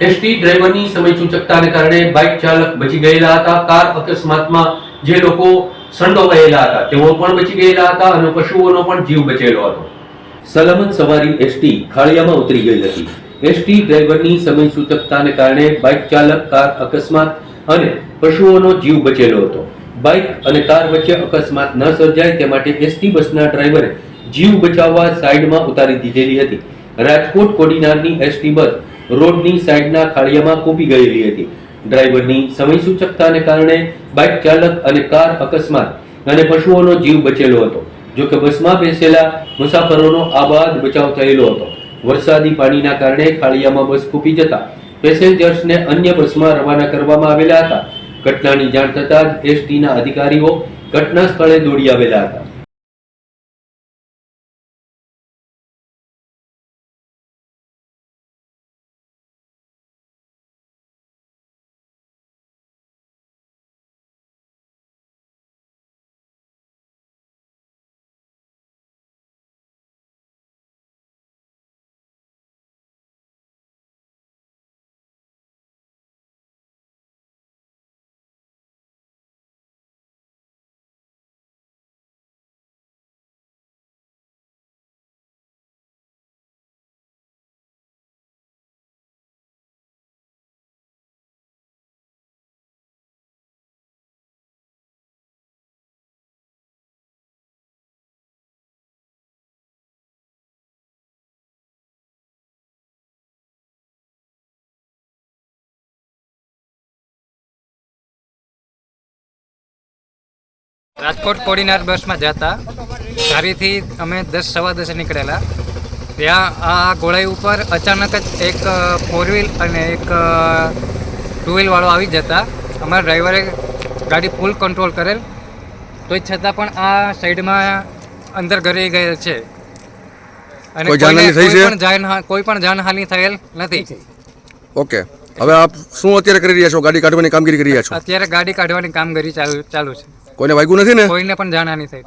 ST ડ્રાઈવરની સમય સૂચકતાને કારણે બાઇક ચાલક બચી ગયેલા હતા, કાર અકસ્માતમાં જે લોકો સંડોવાયેલા હતા, તેઓ પણ બચી ગયેલા હતા અને પશુઓનો પણ જીવ બચેલો હતો. સલામત સવારી એસટી ખાળિયામાં ઉતરી ગઈ હતી. એસટી ડ્રાઈવરની સમય સૂચકતાને કારણે બાઇક ચાલક, કાર અકસ્માત અને પશુઓનો જીવ બચેલો હતો. બાઇક અને કાર વચ્ચે અકસ્માત ન સર્જાય તે માટે એસટી બસના ડ્રાઈવરે જીવ બચાવવા સાઈડમાં ઉતારી દીધેલી હતી. રાજકોટ કોડીનારની એસટી બસ રોડની સાઈડના ખાળિયામાં કૂપી ગયેલી હતી. ડ્રાઈવરની સમય સૂચકતાને કારણે બાઇક ચાલક અને કાર અકસ્માત અને પશુઓનો જીવ બચેલો હતો. જો કે બસમાં બેસેલા મુસાફરોનો આબાદ બચાવ થયેલો હતો. વરસાદી પાણીના કારણે ખાળિયામાં બસ કૂપી જતા પેસેન્જર્સને અન્ય બસમાં રવાના કરવામાં આવેલા હતા. ઘટનાની જાણ થતાં જ એસટીના અધિકારીઓ ઘટના સ્થળે દોડી આવેલા હતા. રાજકોટ કોડીનાર બસમાં જતા. ધારીથી અમે દસ સવા દસે નીકળેલા. ત્યાં આ ગોળાઈ ઉપર અચાનક જ એક ફોર વ્હીલ અને એક ટુ વ્હીલવાળો આવી જતા. અમારા ડ્રાઈવરે ગાડી ફૂલ કંટ્રોલ કરેલ. તો છતાં પણ આ સાઈડમાં અંદર ઘરે ગયેલ છે. અને કોઈ જાનહાનિ કોઈને- થઈ છે? કોઈ પણ કોઈ પણ જાનહાનિ થયેલ નથી. ઓકે. હવે આપ શું અત્યારે કરી રહ્યા છો? ગાડી કાઢવાની કામગીરી કરી રહ્યા છો? અત્યારે ગાડી કાઢવાની કામગીરી ચાલુ ચાલુ છે. કોઈને વાગ્યું નથી ને? કોઈને પણ જાનહાનિ થઈ.